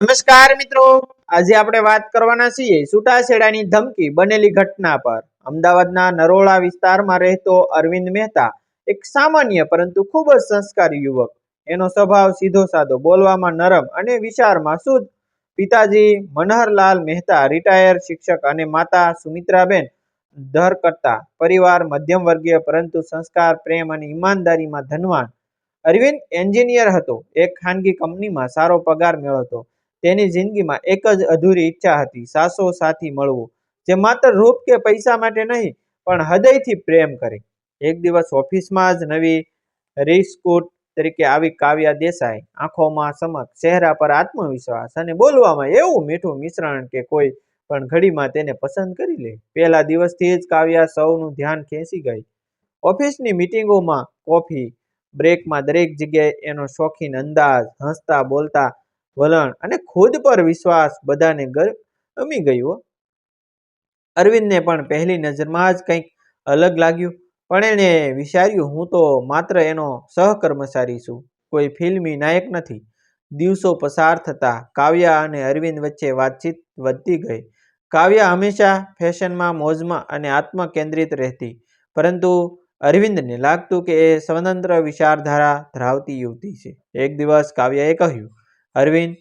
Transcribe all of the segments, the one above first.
નમસ્કાર મિત્રો. આજે આપણે વાત કરવાના છીએ છૂટાછેડાની ધમકી બનેલી ઘટના પર. અમદાવાદના નરોળા વિસ્તારમાં રહેતો અરવિંદ મહેતા, એક સામાન્ય પરંતુ ખૂબ જ સંસ્કારી યુવક. એનો સ્વભાવ સીધો સાધો બોલવામાં નરમ અને વિચારમાં શુદ્ધ. પિતાજી મનહરલાલ મહેતા રિટાયર શિક્ષક અને માતા સુમિત્રાબેન ધરકર્તા કરતા પરિવાર મધ્યમ વર્ગીય પરંતુ સંસ્કાર, પ્રેમ અને ઈમાનદારીમાં ધનવાન. અરવિંદ એન્જિનિયર હતો. એક ખાનગી કંપનીમાં સારો પગાર મેળવતો. તેની જિંદગીમાં એક જ અધૂરી ઈચ્છા હતી, સાસો સાથી મળવું, જે માત્ર રૂપ કે પૈસા માટે નહીં, પણ હૃદયથી પ્રેમ કરે. એક દિવસ ઓફિસમાં જ નવી રિસ્કૂટ તરીકે આવી કાવ્યા દેસાઈ આંખોમાં ચમક ચહેરા પર આત્મવિશ્વાસ અને બોલવામાં એવું મીઠું મિશ્રણ કે કોઈ પણ ઘડીમાં તેને પસંદ કરી લે. પહેલા દિવસથી જ કાવ્યા સૌનું ધ્યાન ખેંચી ગઈ. ઓફિસની મિટિંગોમાં કોફી બ્રેકમાં દરેક જગ્યાએ એનો શોખીન અંદાજ, હસતા બોલતા વલણ અને ખુદ પર વિશ્વાસ બધાને ગમી ગયો અરવિંદને પણ પહેલી નજરમાં જ કંઈક અલગ લાગ્યું, પણ એણે વિચાર્યું, હું તો માત્ર એનો સહકર્મચારી છું, કોઈ ફિલ્મી નાયક નથી. દિવસો પસાર થતા કાવ્યા અને અરવિંદ વચ્ચે વાતચીત વધતી ગઈ. કાવ્યા હંમેશા ફેશનમાં, મોજમાં અને આત્મકેન્દ્રિત રહેતી, પરંતુ અરવિંદને લાગતું કે એ સ્વતંત્ર વિચારધારા ધરાવતી યુવતી છે. એક દિવસ કાવ્યાએ કહ્યું અરવિંદ,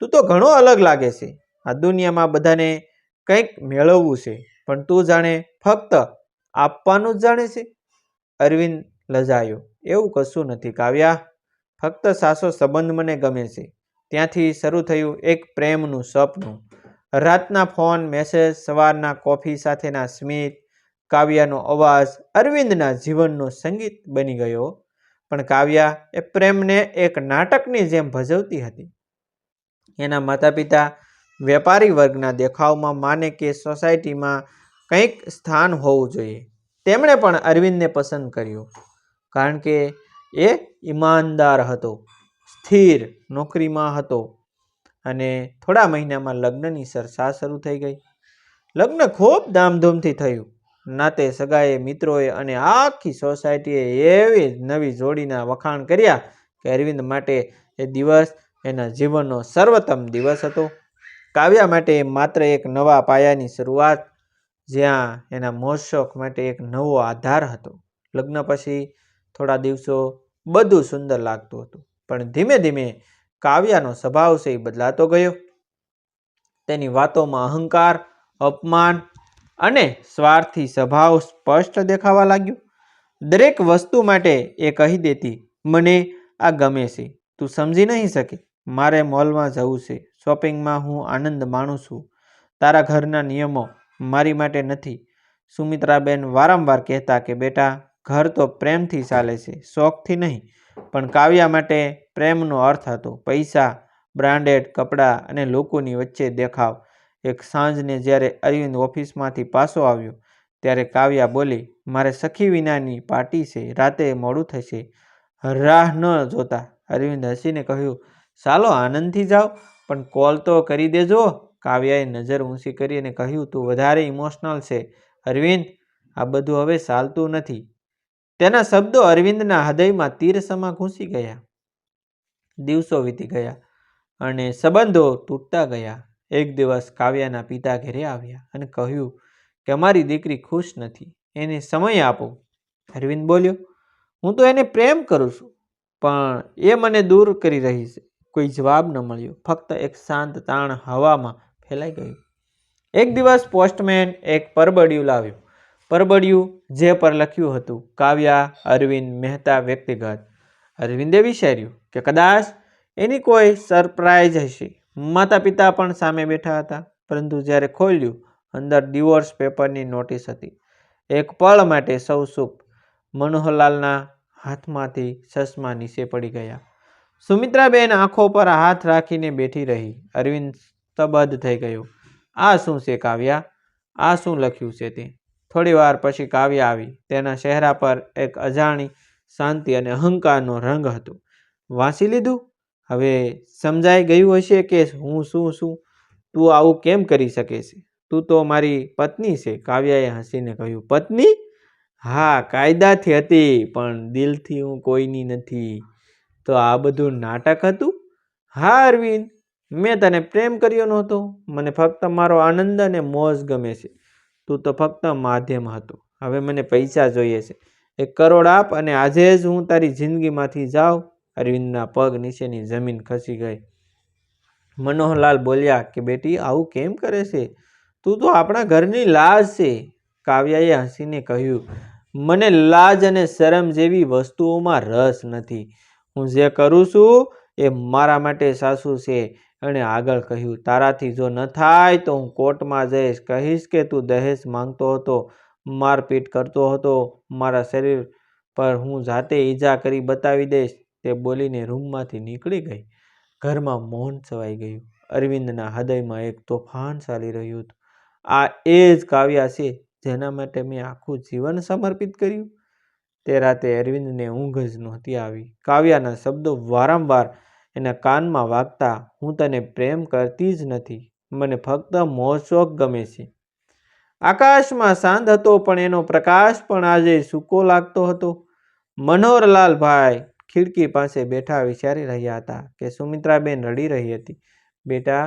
તું તો ઘણો અલગ લાગે છે. આ દુનિયામાં બધાને કંઈક મેળવવું છે, પણ તું જાણે ફક્ત આપવાનું જ જાણે છે. અરવિંદ લજાયો. એવું કશું નથી, કાવ્યા. ફક્ત સાસો સંબંધ મને ગમે છે. ત્યાંથી શરૂ થયું એક પ્રેમનું સપનું. રાતના ફોન, મેસેજ, સવારના કોફી સાથેના સ્મિત, કાવ્યાનો અવાજ, અરવિંદના જીવનનો સંગીત બની ગયો. પણ કાવ્યા એ પ્રેમને એક નાટકની જેમ ભજવતી હતી. એના માતા પિતા વેપારી વર્ગના દેખાવમાં માને કે સોસાયટીમાં કંઈક સ્થાન હોવું જોઈએ. તેમણે પણ અરવિંદને પસંદ કર્યો, કારણ કે એ ઈમાનદાર હતો, સ્થિર નોકરીમાં હતો અને થોડા મહિનામાં લગ્નની ચર્ચા શરૂ થઈ ગઈ. લગ્ન ખૂબ ધામધૂમથી થયું. નાતે સગાએ મિત્રોએ અને આખી સોસાયટીએ એવી નવી જોડીના વખાણ કર્યા કે અરવિંદ માટે એ દિવસ એના જીવનનો સર્વોત્તમ દિવસ હતો. કાવ્યા માટે માત્ર એક નવા પાયાની શરૂઆત, જ્યાં એના મોજ માટે એક નવો આધાર હતો. લગ્ન પછી થોડા દિવસો બધું સુંદર લાગતું હતું, પણ ધીમે ધીમે કાવ્યાનો સ્વભાવ છે એ બદલાતો ગયો. તેની વાતોમાં અહંકાર, અપમાન અને સ્વાર્થી સ્વભાવ સ્પષ્ટ દેખાવા લાગ્યો. દરેક વસ્તુ માટે એ કહી દેતી, મને આ ગમે છે. તું સમજી નહીં શકે. મારે મોલમાં જવું છે. શોપિંગમાં હું આનંદ માણું છું. તારા ઘરના નિયમો મારી માટે નથી. સુમિત્રાબેન વારંવાર કહેતા કે, બેટા, ઘર તો પ્રેમથી ચાલે છે. શોખથી નહીં, પણ કાવ્યા માટે પ્રેમનો અર્થ હતો. પૈસા, બ્રાન્ડેડ કપડાં અને લોકોની વચ્ચે દેખાવ. એક સાંજને જ્યારે અરવિંદ ઓફિસમાંથી પાછો આવ્યો, ત્યારે કાવ્યા બોલી, મારે સખી વિનાની પાર્ટી છે, રાતે મોડું થશે. રાહ ન જોતા. અરવિંદ હસીને કહ્યું, ચાલો આનંદથી જાઓ, પણ કોલ તો કરી દેજો. કાવ્યાએ નજર ઊંચી કરી અને કહ્યું, તું વધારે ઇમોશનલ છે, અરવિંદ. આ બધું હવે ચાલતું નથી. તેના શબ્દો અરવિંદના હૃદયમાં તીરસમા ઘૂસી ગયા. દિવસો વીતી ગયા અને સંબંધો તૂટતા ગયા. એક દિવસ કાવ્યાના પિતા ઘરે આવ્યા અને કહ્યું કે અમારી દીકરી ખુશ નથી, એને સમય આપો. અરવિંદ બોલ્યો, હું તો એને પ્રેમ કરું છું, પણ એ મને દૂર કરી રહી છે. કોઈ જવાબ ન મળ્યો, ફક્ત એક શાંત તાણ હવામાં ફેલાઈ ગયું. એક દિવસ પોસ્ટમેન એક પરબડિયું લાવ્યું. પરબડિયું જે પર લખ્યું હતું, કાવ્યા, અરવિંદ મહેતા વ્યક્તિગત. અરવિંદે વિચાર્યું કે કદાચ એની કોઈ સરપ્રાઇઝ હશે. માતા પિતા પણ સામે બેઠા હતા, પરંતુ જ્યારે ખોલ્યું, અંદર ડિવોર્સ પેપરની નોટિસ હતી. એક પળ માટે સૌ સુપ મનોહરલાલના હાથમાંથી ચશ્મા નીચે પડી ગયા. સુમિત્રાબેન આંખો પર હાથ રાખીને બેઠી રહી. અરવિંદ સ્તબદ્ધ થઈ ગયો. આ શું છે કાવ્યા? આ શું લખ્યું છે તે? થોડી વાર પછી કાવ્યા આવી. તેના ચહેરા પર એક અજાણી શાંતિ અને અહંકારનો રંગ હતો. વાંચી લીધું? હવે સમજાઈ ગયું હશે કે હું શું છું? તું આવું કેમ કરી શકે છે? તું તો મારી પત્ની છે. કાવ્યાએ હસીને કહ્યું, પત્ની? હા, કાયદાથી હતી, પણ દિલથી હું કોઈની નથી. તો આ બધું નાટક હતું? હા, અરવિંદ. મેં તને પ્રેમ કર્યો નહોતો. મને ફક્ત મારો આનંદ અને મોજ ગમે છે. તું તો ફક્ત માધ્યમ હતું. હવે મને પૈસા જોઈએ છે. એક કરોડ આપ અને આજે જ હું તારી જિંદગીમાંથી જાઉં. અરવિંદના પગ નીચેની જમીન ખસી ગઈ. મનોહરલાલ બોલ્યા કે, બેટી, આવું કેમ કરે છે? તું તો આપણા ઘરની લાજ છે. કાવ્યાએ હસીને કહ્યું, મને લાજ અને શરમ જેવી વસ્તુઓમાં રસ નથી. હું જે કરું છું એ મારા માટે સાસુ છે. એણે આગળ કહ્યું, તારાથી જો ન થાય તો હું કોર્ટમાં જઈશ. કહીશ કે તું દહેજ માંગતો હતો, મારપીટ કરતો હતો. મારા શરીર પર હું જાતે ઈજા કરી બતાવી દઈશ. તે બોલીને રૂમમાંથી નીકળી ગઈ. ઘરમાં મૌન છવાઈ ગયું. અરવિંદના હૃદયમાં એક તોફાન ચાલી રહ્યું હતું. આ એ જ કાવ્યા છે જેના માટે મેં આખું જીવન સમર્પિત કર્યું. તે રાતે અરવિંદને ઊંઘ જ નહોતી આવી. કાવ્યાના શબ્દો વારંવાર એના કાનમાં વાગતા હું તને પ્રેમ કરતી જ નથી. મને ફક્ત મોજશોખ ગમે છે. આકાશમાં સાંજ હતો પણ એનો પ્રકાશ પણ આજે સૂકો લાગતો હતો. મનોહરલાલભાઈ ખિડકી પાસે બેઠા વિચારી રહ્યા હતા કે સુમિત્રાબેન રડી રહી હતી. બેટા,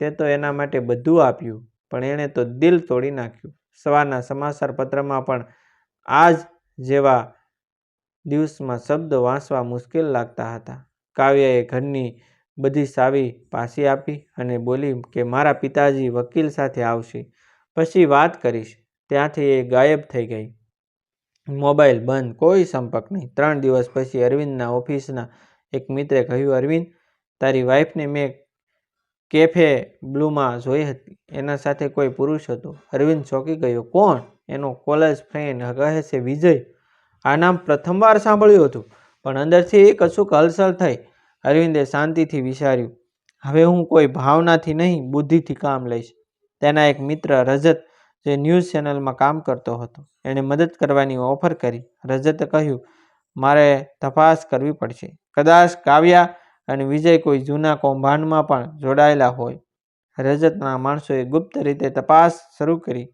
તે તો એના માટે બધું આપ્યું, પણ એણે તો દિલ તોડી નાખ્યું. સવારના સમાચાર પત્રમાં પણ આજ જેવા દિવસમાં શબ્દો વાંચવા મુશ્કેલ લાગતા હતા. કાવ્યાએ ઘરની બધી સાવી પાછી આપી અને બોલી કે મારા પિતાજી વકીલ સાથે આવશે. પછી વાત કરીશ. ત્યાંથી એ ગાયબ થઈ ગઈ. મોબાઈલ બંધ, કોઈ સંપર્ક નહીં. ત્રણ દિવસ પછી અરવિંદના ઓફિસના એક મિત્રે કહ્યું, અરવિંદ, તારી વાઈફને મેં કેફે બ્લુમાં જોઈ હતી. એના સાથે કોઈ પુરુષ હતો. અરવિંદ ચોંકી ગયો. કોણ? એનો કોલેજ ફ્રેન્ડ કહે છે વિજય. આ નામ પ્રથમવાર સાંભળ્યું હતું, પણ અંદરથી કશુંક હલચલ થઈ. અરવિંદે શાંતિથી વિચાર્યું, હવે હું કોઈ ભાવનાથી નહીં, બુદ્ધિથી કામ લઈશ. તેના એક મિત્ર રજત જે ન્યૂઝ ચેનલમાં કામ કરતો હતો. એણે મદદ કરવાની ઓફર કરી. રજતે કહ્યું, મારે તપાસ કરવી પડશે. કદાચ કાવ્યા અને વિજય કોઈ જૂના કૌભાંડમાં પણ જોડાયેલા હોય. રજતના માણસોએ ગુપ્ત રીતે તપાસ શરૂ કરી.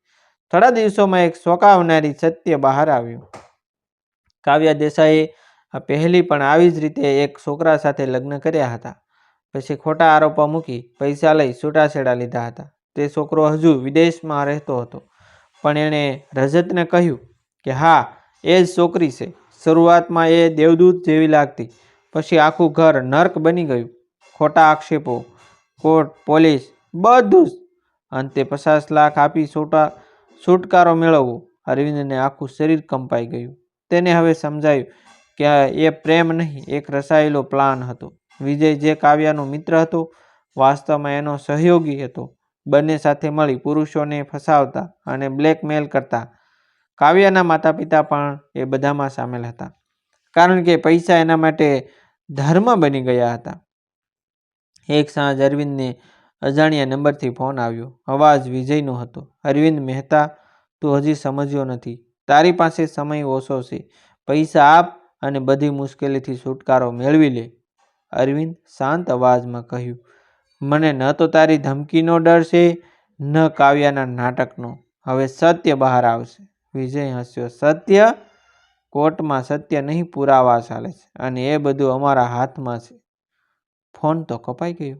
થોડા દિવસોમાં એક શોકાવનારી સત્ય બહાર આવ્યું. કાવ્યા દેસાઈએ પહેલી પણ આવી જ રીતે એક છોકરા સાથે લગ્ન કર્યા હતા. પછી ખોટા આરોપો મૂકી પૈસા લઈ છૂટાછેડા લીધા હતા. તે છોકરો હજુ વિદેશમાં રહેતો હતો. પણ એણે રજતને કહ્યું કે, હા, એ જ છોકરી છે. શરૂઆતમાં એ દેવદૂત જેવી લાગતી. પછી આખું ઘર નર્ક બની ગયું. ખોટા આક્ષેપો, કોર્ટ, પોલીસ, બધું જ. અંતે પચાસ લાખ આપી છોટા, છુટકારો મેળવવો. અરવિંદને આખું શરીર કંપાઈ ગયું. તેને હવે સમજાયું કે એ પ્રેમ નહીં, એક રસાયેલો પ્લાન હતો. વિજય જે કાવ્યાનો મિત્ર હતો, વાસ્તવમાં એનો સહયોગી હતો. બંને સાથે મળી પુરુષોને ફસાવતા અને બ્લેકમેલ કરતા. કાવ્યાના માતા પિતા પણ એ બધામાં સામેલ હતા. કારણ કે પૈસા એના માટે ધર્મ બની ગયા હતા. એક સાંજ અરવિંદને અજાણ્યા નંબરથી ફોન આવ્યો. અવાજ વિજયનો હતો. અરવિંદ મહેતા, તું હજી સમજ્યો નથી. તારી પાસે સમય ઓછો છે. પૈસા આપ અને બધી મુશ્કેલીથી છુટકારો મેળવી લે. અરવિંદ શાંત અવાજમાં કહ્યું. મને ન તો તારી ધમકીનો ડર છે, ન કાવ્યાના નાટકનો. હવે સત્ય બહાર આવશે. વિજય હસ્યો. સત્ય કોર્ટમાં સત્ય નહીં, પુરાવા ચાલે છે અને એ બધું અમારા હાથમાં છે. ફોન તો કપાઈ ગયો.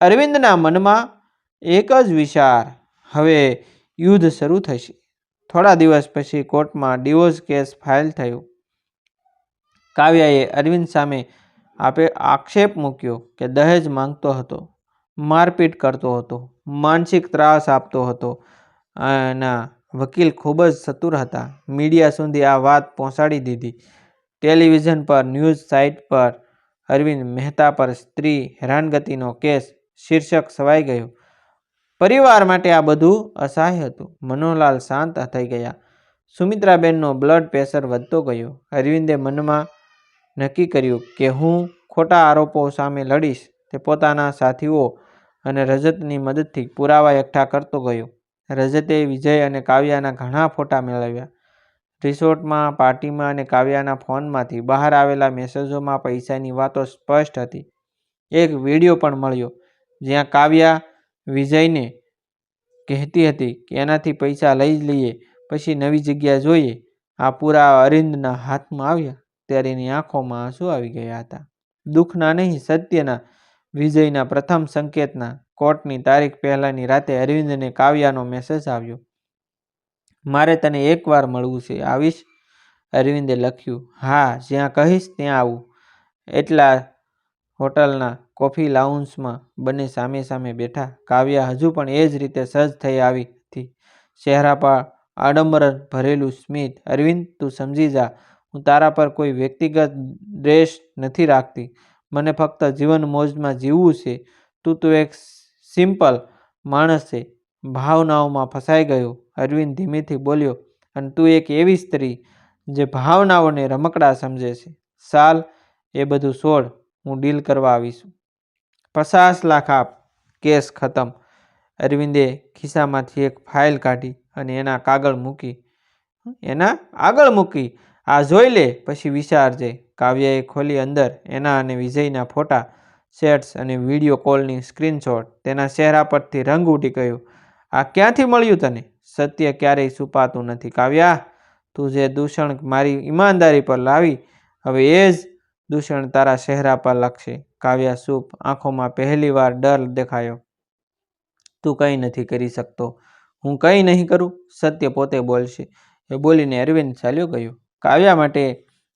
અરવિંદના મનમાં એક જ વિચાર. હવે યુદ્ધ શરૂ થશે. થોડા દિવસ પછી કોર્ટમાં ડિવોર્સ કેસ ફાઇલ થયો. કાવ્યાએ અરવિંદ સામે આપે આક્ષેપ મૂક્યો કે દહેજ માંગતો હતો, મારપીટ કરતો હતો, માનસિક ત્રાસ આપતો હતો એના વકીલ ખૂબ જ સતુર હતા. મીડિયા સુધી આ વાત પહોંચાડી દીધી. ટેલિવિઝન પર, ન્યૂઝ સાઇટ પર અરવિંદ મહેતા પર સ્ત્રી હેરાનગતિનો કેસ શીર્ષક સવાઈ ગયું. પરિવાર માટે આ બધું અસહાય હતું. મનોલાલ શાંત થઈ ગયા. સુમિત્રાબેનનો બ્લડ પ્રેશર વધતો ગયો. અરવિંદે મનમાં નક્કી કર્યું કે હું ખોટા આરોપો સામે લડીશ, તે પોતાના સાથીઓ અને રજતની મદદથી પુરાવા એકઠા કરતો ગયો. રજતે વિજય અને કાવ્યાના ઘણા ફોટા મેળવ્યા. રિસોર્ટમાં, પાર્ટીમાં અને કાવ્યાના ફોનમાંથી બહાર આવેલા મેસેજોમાં પૈસાની વાતો સ્પષ્ટ હતી. એક વીડિયો પણ મળ્યો, જ્યાં કાવ્યા વિજયને કહેતી હતી કે એનાથી પૈસા લઈ જ લઈએ, પછી નવી જગ્યા જોઈએ. આ પૂરા અરિંદના હાથમાં આવ્યા. ત્યારે એની આંખોમાં આંસુ આવી ગયા હતા. દુઃખના નહીં, સત્યના, વિજયના પ્રથમ સંકેતના. કોર્ટની તારીખ પહેલાની રાતે અરવિંદને કાવ્યાનો મેસેજ આવ્યો. મારે તને એકવાર મળવું છે, આવીશ? અરવિંદે લખ્યું. હા, જ્યાં કહીશ ત્યાં આવું. એટલા હોટલના કોફી લાઉન્સમાં બંને સામે સામે બેઠા. કાવ્યા હજુ પણ એ જ રીતે સજ્જ થઈ આવી હતી. ચહેરા પર આડંબર ભરેલું સ્મિત. અરવિંદ, તું સમજી જા. હું તારા પર કોઈ વ્યક્તિગત દ્વેષ નથી રાખતી. મને ફક્ત જીવન મોજમાં જીવવું છે. તું તો એક સિમ્પલ માણસ છે. ભાવનાઓમાં ફસાઈ ગયો. અરવિંદ ધીમેથી બોલ્યો, અને તું એક એવી સ્ત્રી જે ભાવનાઓને રમકડા સમજે છે. સાલ, એ બધું છોડ હું ડીલ કરવા આવીશું. પચાસ લાખ આપ. કેસ ખતમ. અરવિંદે ખિસ્સામાંથી એક ફાઇલ કાઢી અને એના કાગળ મૂકી. એના આગળ મૂકી. આ જોઈ લે, પછી વિચારજે કાવ્યાએ ખોલી અંદર એના અને વિજયના ફોટા સેટ્સ અને વીડિયો કોલની સ્ક્રીનશોટ. તેના ચહેરા પરથી રંગ ઉડી ગયો. આ ક્યાંથી મળ્યું તને? સત્ય ક્યારેય છુપાતું નથી. કાવ્યા, તું જે દૂષણ મારી ઈમાનદારી પર લાવી, હવે એ જ દૂષણ તારા ચહેરા પર લખશે કાવ્યા સૂપ આંખોમાં પહેલીવાર ડર દેખાયો. તું કંઈ નથી કરી શકતો. હું કંઈ નહીં કરું. સત્ય પોતે બોલશે. એ બોલીને અરવિંદ ચાલ્યો ગયો. કાવ્યા માટે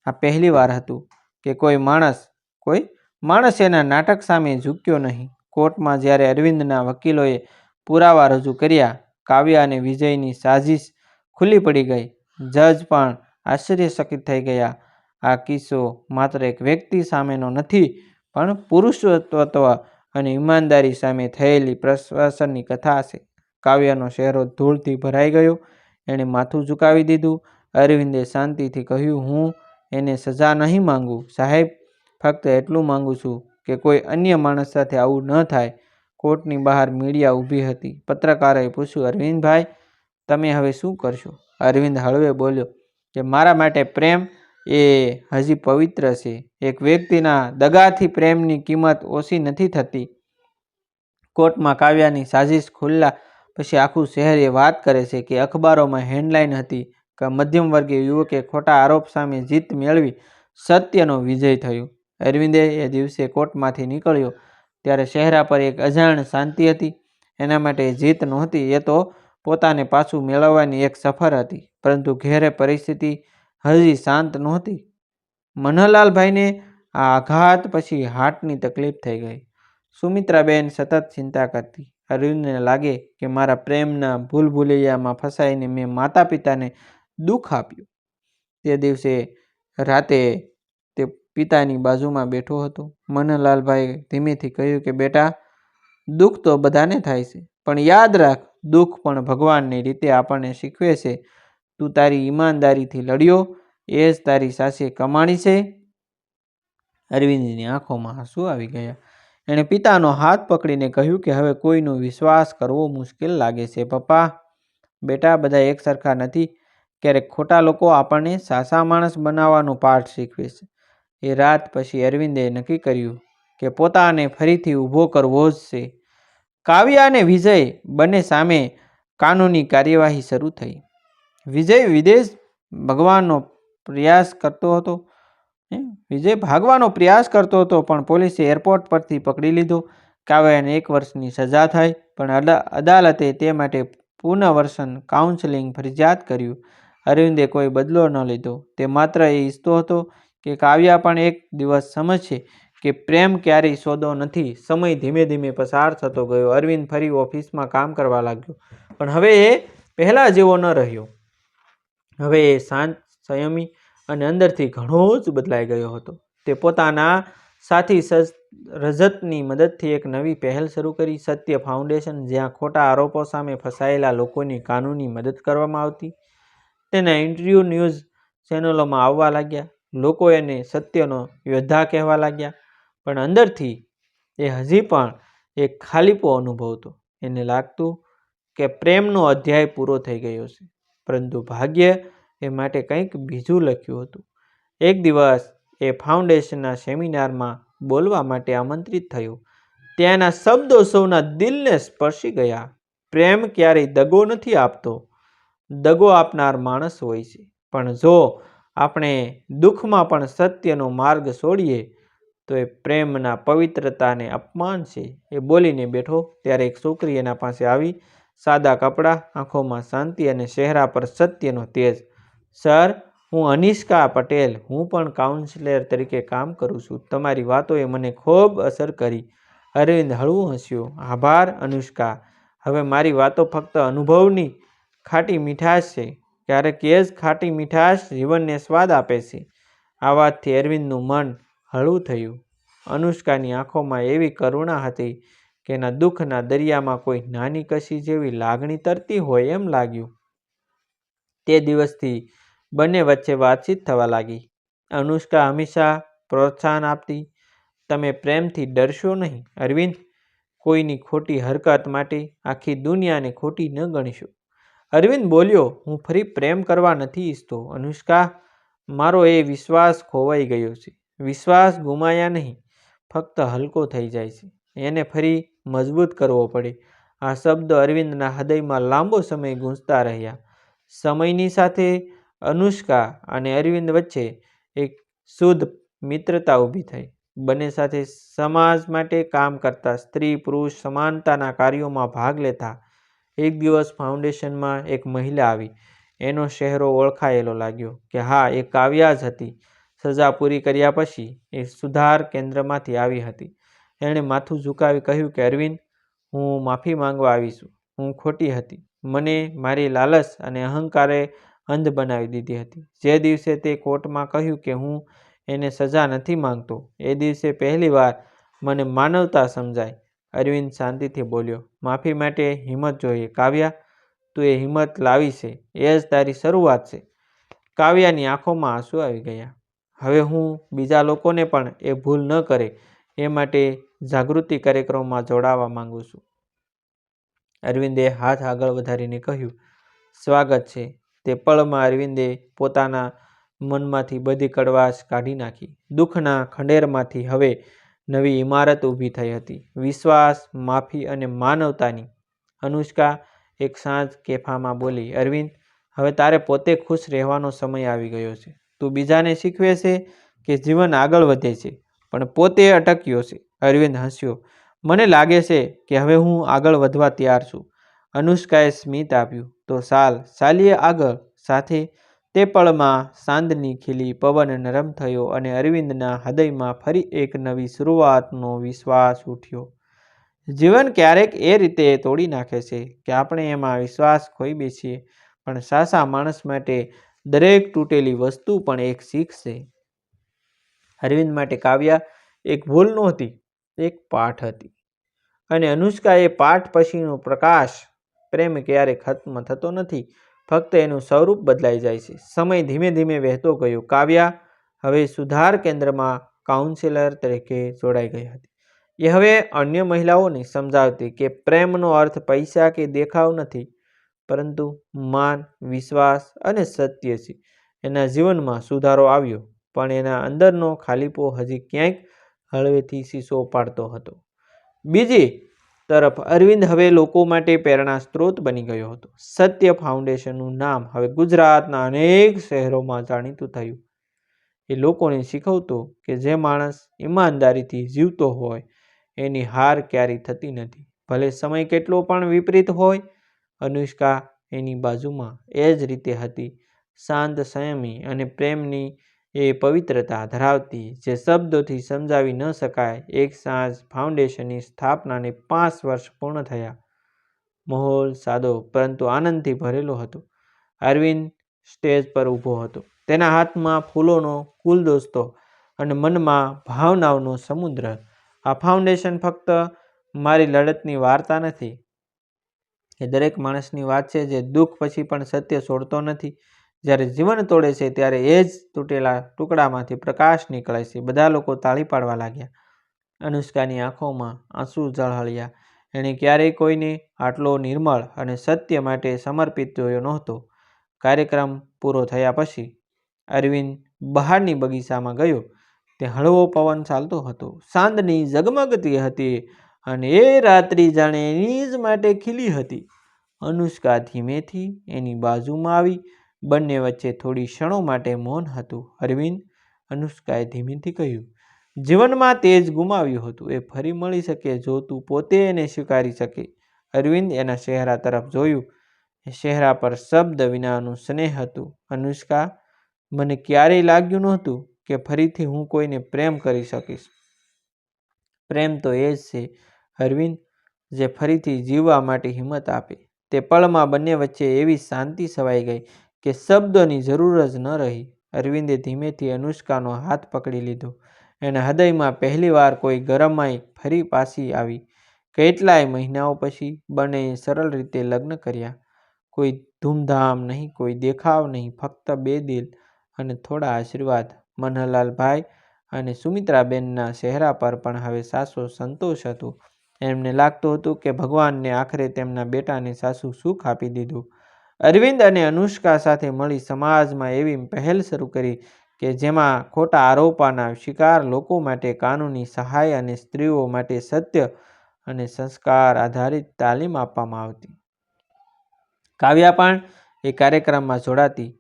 આ પહેલી વાર હતું કે કોઈ માણસ કોઈ માણસ એના નાટક સામે ઝૂક્યો નહીં. કોર્ટમાં જ્યારે અરવિંદના વકીલોએ પુરાવા રજૂ કર્યા, કાવ્યા અને વિજયની સાજિશ ખુલ્લી પડી ગઈ. જજ પણ આશ્ચર્યચકિત થઈ ગયા. આ કિસ્સો માત્ર એક વ્યક્તિ સામેનો નથી, પણ પુરુષત્વ અને ઈમાનદારી સામે થયેલી પ્રશ્વાસનની કથા છે કાવ્યાનો ચહેરો ધૂળથી ભરાઈ ગયો. એણે માથું ઝુકાવી દીધું અરવિંદે શાંતિથી કહ્યું, હું એને સજા નહીં માંગુ. સાહેબ, ફક્ત એટલું માંગુ છું કે કોઈ અન્ય માણસ સાથે આવું ન થાય. કોર્ટની બહાર મીડિયા ઊભી હતી. પત્રકારોએ પૂછ્યું, અરવિંદભાઈ, તમે હવે શું કરશો? અરવિંદ હળવે બોલ્યો, કે મારા માટે પ્રેમ એ હજી પવિત્ર છે. એક વ્યક્તિના દગાથી પ્રેમની કિંમત ઓછી નથી થતી. કોર્ટમાં કાવ્યાની સાજિશ ખુલ્લા પછી આખું શહેર એ વાત કરે છે કે અખબારોમાં હેડલાઇન હતી. કે મધ્યમવર્ગીય યુવકે ખોટા આરોપ સામે જીત મેળવી સત્યનો વિજય થયો. અરવિંદે એ દિવસે કોર્ટમાંથી નીકળ્યો ત્યારે ચહેરા પર એક અજાણ શાંતિ હતી. એના માટે જીત નહોતી, એ તો પોતાને પાછું મેળવવાની એક સફર હતી, પરંતુ ઘેરે પરિસ્થિતિ હજી શાંત નહોતી. મનહલાલભાઈને આ આઘાત પછી હાર્ટની તકલીફ થઈ ગઈ. સુમિત્રાબેન સતત ચિંતા કરતી. અરવિંદને લાગે કે મારા પ્રેમના ભૂલભુલૈયામાં ફસાઈને મેં માતા પિતાને દુઃખ આપ્યું. તે દિવસે રાતે તે પિતાની બાજુમાં બેઠો હતો. મનલાલભાઈએ ધીમેથી કહ્યું કે, બેટા, દુઃખ તો બધાને થાય છે, પણ યાદ રાખ, દુઃખ પણ ભગવાનની રીતે આપણને શીખવે છે. તું તારી ઈમાનદારીથી લડ્યો, એ જ તારી સાસે કમાણી છે. અરવિંદની આંખોમાં આંસુ આવી ગયા. એણે પિતાનો હાથ પકડીને કહ્યું કે, હવે કોઈનો વિશ્વાસ કરવો મુશ્કેલ લાગે છે, પપ્પા. બેટા, બધા એક સરખા નથી. ક્યારેક ખોટા લોકો આપણને સાસા માણસ બનાવવાનો પાઠ શીખવે છે. એ રાત પછી અરવિંદે નક્કી કર્યું કે પોતાને ફરીથી ઊભો કરવો જ છે. કાવ્યા અને વિજય બંને સામે કાનૂની કાર્યવાહી શરૂ થઈ. વિજય વિદેશ ભગવાનનો પ્રયાસ કરતો હતો. વિજય ભાગવાનો પ્રયાસ કરતો હતો, પણ પોલીસે એરપોર્ટ પરથી પકડી લીધો. કાવ્યાને એક વર્ષની સજા થઈ, પણ અદાલતે તે માટે પુનઃવર્ષન કાઉન્સેલિંગ ફરજિયાત કર્યું. અરવિંદે કોઈ બદલો ન લીધો. તે માત્ર એ ઈચ્છતો હતો કે કાવ્યા પણ એક દિવસ સમજશે કે પ્રેમ ક્યારેય સોદો નથી. સમય ધીમે ધીમે પસાર થતો ગયો. અરવિંદ ફરી ઓફિસમાં કામ કરવા લાગ્યો. પણ હવે એ પહેલાં જેવો ન રહ્યો. હવે એ શાંત, સંયમી અને અંદરથી ઘણો જ બદલાઈ ગયો હતો. તે પોતાના સાથી રજતની મદદથી એક નવી પહેલ શરૂ કરી. સત્ય ફાઉન્ડેશન જ્યાં ખોટા આરોપો સામે ફસાયેલા લોકોની કાનૂની મદદ કરવામાં આવતી. તેના ઇન્ટરવ્યૂ ન્યૂઝ ચેનલોમાં આવવા લાગ્યા. લોકો એને સત્યનો યોદ્ધા કહેવા લાગ્યા. પણ અંદરથી એ હજી પણ એક ખાલીપો અનુભવતો. એને લાગતું કે પ્રેમનો અધ્યાય પૂરો થઈ ગયો છે. પરંતુ ભાગ્ય એ માટે કંઈક બીજું લખ્યું હતું. એક દિવસ એ ફાઉન્ડેશનના સેમિનારમાં બોલવા માટે આમંત્રિત થયો. ત્યાંના શબ્દો સૌના દિલને સ્પર્શી ગયા. પ્રેમ ક્યારેય દગો નથી આપતો. દગો આપનાર માણસ હોય છે. પણ જો આપણે દુઃખમાં પણ સત્યનો માર્ગ છોડીએ તો એ પ્રેમના પવિત્રતાને અપમાન છે. એ બોલીને બેઠો, ત્યારે એક છોકરી એના પાસે આવી, સાદા કપડાં, આંખોમાં શાંતિ અને ચહેરા પર સત્યનો તેજ. સર, હું અનિષ્કા પટેલ, હું પણ કાઉન્સિલર તરીકે કામ કરું છું. તમારી વાતોએ મને ખૂબ અસર કરી. અરવિંદ હળવું હસ્યો. આભાર, અનુષ્કા. હવે મારી વાતો ફક્ત અનુભવની ખાટી મીઠાશ છે. ક્યારેક કેસ ખાટી મીઠાશ જીવનને સ્વાદ આપે છે. આ વાતથી અરવિંદનું મન હળવું થયું. અનુષ્કાની આંખોમાં એવી કરુણા હતી કે એના દુઃખના દરિયામાં કોઈ નાની કશી જેવી લાગણી તરતી હોય એમ લાગ્યું. તે દિવસથી બંને વચ્ચે વાતચીત થવા લાગી. અનુષ્કા હંમેશા પ્રોત્સાહન આપતી, તમે પ્રેમથી ડરશો નહીં, અરવિંદ. કોઈની ખોટી હરકત માટે આખી દુનિયાને ખોટી ન ગણીશો. અરવિંદ બોલ્યો, હું ફરી પ્રેમ કરવા નથી ઈચ્છતો. અનુષ્કા, મારો એ વિશ્વાસ ખોવાઈ ગયો છે. વિશ્વાસ ગુમાયા નહીં, ફક્ત હલકો થઈ જાય છે. એને ફરી મજબૂત કરવો પડે. આ શબ્દ અરવિંદના હૃદયમાં લાંબો સમય ગૂંજતા રહ્યા. સમયની સાથે અનુષ્કા અને અરવિંદ વચ્ચે એક શુદ્ધ મિત્રતા ઊભી થઈ. બંને સાથે સમાજ માટે કામ કરતા સ્ત્રી પુરુષ સમાનતાના કાર્યોમાં ભાગ લેતા એક દિવસ ફાઉન્ડેશનમાં એક મહિલા આવી. એનો ચહેરો ઓળખાયેલો લાગ્યો કે હા, એ કાવ્યા જ હતી. સજા પૂરી કર્યા પછી એ સુધાર કેન્દ્રમાંથી આવી હતી. એણે માથું ઝુકાવી કહ્યું કે, અરવિંદ, હું માફી માંગવા આવી છું હું ખોટી હતી. મને મારી લાલચ અને અહંકારે અંધ બનાવી દીધી હતી. જે દિવસે તે કોર્ટમાં કહ્યું કે હું એને સજા નથી માંગતો, એ દિવસે પહેલીવાર મને માનવતા સમજાય. અરવિંદ શાંતિથી બોલ્યો, માફી માટે હિંમત જોઈએ. કાવ્યા, તું એ હિંમત લાવી છે. એ જ તારી શરૂઆત છે. કાવ્યાની આંખોમાં આંસુ આવી ગયા. હવે હું બીજા લોકોને પણ એ ભૂલ ન કરે. એ માટે જાગૃતિ કાર્યક્રમમાં જોડાવા માંગુ છું. અરવિંદે હાથ આગળ વધારીને કહ્યું, સ્વાગત છે. તે પળમાં અરવિંદે પોતાના મનમાંથી બધી કડવાશ કાઢી નાખી. દુઃખના ખંડેરમાંથી હવે નવી ઇમારત ઊભી થઈ હતી. વિશ્વાસ, માફી અને માનવતાની. અનુષ્કા એક સાંજ કેફામાં બોલી, અરવિંદ, હવે તારે પોતે ખુશ રહેવાનો સમય આવી ગયો છે. તું બીજાને શીખવે છે કે જીવન આગળ વધે છે, પણ પોતે અટક્યો છે. અરવિંદ હસ્યો. મને લાગે છે કે હવે હું આગળ વધવા તૈયાર છું. અનુષ્કાએ સ્મિત આપ્યું. તો સાલ સાલીએ આગળ, સાથે તે પળમાં સાંદની ખીલી પવન નરમ થયો અને અરવિંદના હૃદયમાં ફરી એક નવી શરૂઆતનો વિશ્વાસ ઉઠ્યો. જીવન ક્યારેક એ રીતે તોડી નાખે છે કે આપણે એમાં વિશ્વાસ ખોઈ બેસીએ પણ સાસા માણસ માટે દરેક તૂટેલી વસ્તુ પણ એક શીખ છે. અરવિંદ માટે કાવ્યા એક ભૂલ નહોતી, એક પાઠ હતી. અને અનુષ્કા એ પાઠ પછીનો પ્રકાશ પ્રેમ ક્યારેય ખત્મ થતો નથી ફક્ત એનું સ્વરૂપ બદલાઈ જાય છે. સમય ધીમે ધીમે વહેતો ગયો. કાવ્યા હવે સુધાર કેન્દ્રમાં કાઉન્સિલર તરીકે જોડાઈ ગઈ હતી. એ હવે અન્ય મહિલાઓને સમજાવતી કે પ્રેમનો અર્થ પૈસા કે દેખાવ નથી, પરંતુ માન, વિશ્વાસ અને સત્ય છે. એના જીવનમાં સુધારો આવ્યો, પણ એના અંદરનો ખાલીપો હજી ક્યાંક હળવેથી શીશો પાડતો હતો. બીજી તરફ અરવિંદ હવે લોકો માટે પ્રેરણા સ્ત્રોત બની ગયો હતો. સત્ય ફાઉન્ડેશનનું નામ હવે ગુજરાતના અનેક શહેરોમાં જાણીતું થયું. એ લોકોને શીખવતો કે જે માણસ ઈમાનદારીથી જીવતો હોય, એની હાર ક્યારેય થતી નથી. ભલે સમય કેટલો પણ વિપરીત હોય, અનુષ્કા એની બાજુમાં એ જ રીતે હતી. શાંત સંયમી અને પ્રેમની એ પવિત્રતા ધરાવતી, જે શબ્દોથી સમજાવી ન શકાય, એક સાંજ ફાઉન્ડેશનની સ્થાપનાને પાંચ વર્ષ પૂર્ણ થયા. માહોલ સાદો પરંતુ આનંદથી ભરેલો હતો. અરવિંદ સ્ટેજ પર ઊભો હતો. તેના હાથમાં ફૂલોનો ગુલદોસ્તો અને મનમાં ભાવનાઓનો સમુદ્ર. આ ફાઉન્ડેશન ફક્ત મારી લડતની વાર્તા નથી. એ દરેક માણસની વાત છે જે દુઃખ પછી પણ સત્ય છોડતો નથી. જ્યારે જીવન તોડે છે, ત્યારે એ જ તૂટેલા ટુકડામાંથી પ્રકાશ નીકળે છે. બધા લોકો તાળી પાડવા લાગ્યા. અનુષ્કાની આંખોમાં આંસુ ઝળહળ્યા. એણે ક્યારેય કોઈને આટલો નિર્મળ અને સત્ય માટે સમર્પિત જોયો નહોતો. કાર્યક્રમ પૂરો થયા પછી અરવિંદ બહારની બગીચામાં ગયો. તે હળવો પવન ચાલતો હતો. સાંદની ઝગમગતી હતી અને એ રાત્રિ જાણે એની જ માટે ખીલી હતી. અનુષ્કા ધીમેથી એની બાજુમાં આવી બંને વચ્ચે થોડી ક્ષણો માટે મૌન હતું. અરવિંદ અનુષ્કાએ ધીમેથી કહ્યું, જીવનમાં તેજ ગુમાવ્યું હતું. એ ફરી મળી શકે જો તું પોતે એને સ્વીકારી શકે. અરવિંદ એના ચહેરા તરફ જોયું. એ ચહેરા પર શબ્દ વિનાનું સ્નેહ હતું. અનુષ્કા, મને ક્યારેય લાગ્યું નહોતું કે ફરીથી હું કોઈને પ્રેમ કરી શકીશ. પ્રેમ તો એ જ છે, અરવિંદ, જે ફરીથી જીવવા માટે હિંમત આપે. તે પળમાં બંને વચ્ચે એવી શાંતિ છવાઈ ગઈ કે શબ્દોની જરૂર જ ન રહી. અરવિંદે ધીમેથી અનુષ્કાનો હાથ પકડી લીધો. એના હૃદયમાં પહેલીવાર કોઈ ગરમાઈ ફરી પાછી આવી. કેટલાય મહિનાઓ પછી બંનેએ સરળ રીતે લગ્ન કર્યા. કોઈ ધૂમધામ નહીં, કોઈ દેખાવ નહીં, ફક્ત બે દિલ અને થોડા આશીર્વાદ. મનહલાલભાઈ અને સુમિત્રાબેનના ચહેરા પર પણ હવે સાસો સંતોષ હતો. એમને લાગતું હતું કે ભગવાનને આખરે તેમના બેટાને સાસુ સુખ આપી દીધું. અરવિંદ અને અનુષ્કા સાથે મળી સમાજમાં એવી પહેલ શરૂ કરી કે જેમાં ખોટા આરોપાના શિકાર લોકો માટે કાનૂની સહાય અને સ્ત્રીઓ માટે સત્ય અને સંસ્કાર આધારિત તાલીમ આપવામાં આવતી. કાવ્યા પણ એ કાર્યક્રમમાં જોડાતી.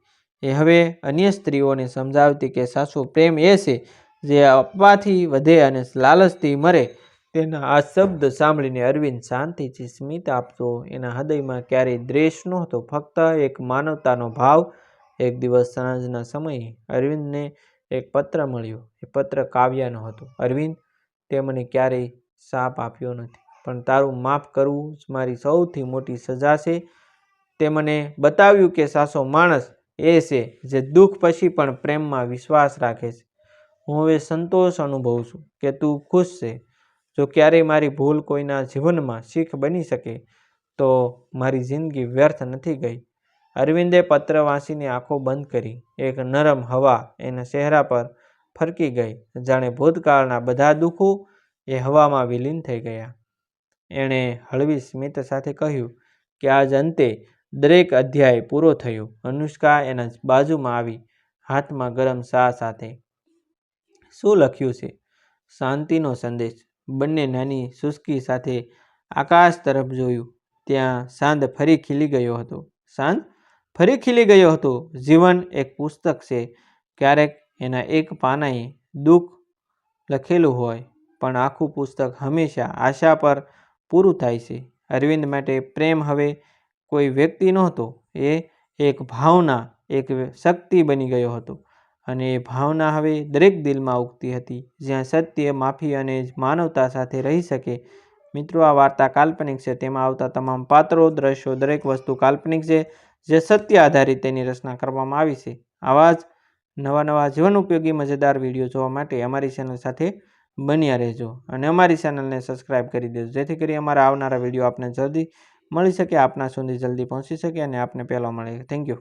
એ હવે અન્ય સ્ત્રીઓને સમજાવતી કે સાસુ પ્રેમ એ છે જે આપવાથી વધે અને લાલચથી મરે તેના આ શબ્દ સાંભળીને અરવિંદ શાંતિથી સ્મિત આપતો. એના હૃદયમાં ક્યારેય દ્વેષ નહોતો, ફક્ત એક માનવતાનો ભાવ. એક દિવસ સાંજના સમયે અરવિંદને એક પત્ર મળ્યો. એ પત્ર કાવ્યાનો હતો. અરવિંદ, તે મને ક્યારેય શાપ આપ્યો નથી, પણ તારું માફ કરવું મારી સૌથી મોટી સજા છે. તે મને બતાવ્યું કે સાસો માણસ એ છે જે દુઃખ પછી પણ પ્રેમમાં વિશ્વાસ રાખે છે. હું હવે સંતોષ અનુભવું છું કે તું ખુશ છે. જો ક્યારેય મારી ભૂલ કોઈના જીવનમાં શીખ બની શકે, તો મારી જિંદગી વ્યર્થ નથી ગઈ. અરવિંદે પત્ર વાંચીને આંખો બંધ કરી. એક નરમ હવા એના ચહેરા પર ફરકી ગઈ. જાણે ભૂતકાળના બધા દુઃખો એ હવામાં વિલીન થઈ ગયા. એણે હળવી સ્મિત સાથે કહ્યું કે આજ અંતે દરેક અધ્યાય પૂરો થયો. અનુષ્કા એના બાજુમાં આવી, હાથમાં ગરમ ચા સાથે. શું લખ્યું છે? શાંતિનો સંદેશ. બંને નાની સુસ્કી સાથે આકાશ તરફ જોયું. ત્યાં સાંદ ફરી ખીલી ગયો હતો. સાંદ ફરી ખીલી ગયો હતો. જીવન એક પુસ્તક છે. ક્યારેક એના એક પાનાએ દુઃખ લખેલું હોય, પણ આખું પુસ્તક હંમેશા આશા પર પૂરું થાય છે. અરવિંદ માટે પ્રેમ હવે કોઈ વ્યક્તિ નહોતો. એ એક ભાવના, એક શક્તિ બની ગયો હતો. અને એ ભાવના હવે દરેક દિલમાં ઉગતી હતી. જ્યાં સત્ય, માફી અને માનવતા સાથે રહી શકે. મિત્રો, આ વાર્તા કાલ્પનિક છે. તેમાં આવતા તમામ પાત્રો, દ્રશ્યો, દરેક વસ્તુ કાલ્પનિક છે, જે સત્ય આધારિત તેની રચના કરવામાં આવી છે. આવા જ નવા નવા જીવન ઉપયોગી મજેદાર વીડિયો જોવા માટે અમારી ચેનલ સાથે બન્યા રહેજો અને અમારી ચેનલને સબસ્ક્રાઈબ કરી દેજો. જેથી કરી અમારા આવનારા વીડિયો આપને જલ્દી મળી શકે, આપના સુધી જલ્દી પહોંચી શકે અને આપને પહેલાં મળે. Thank you.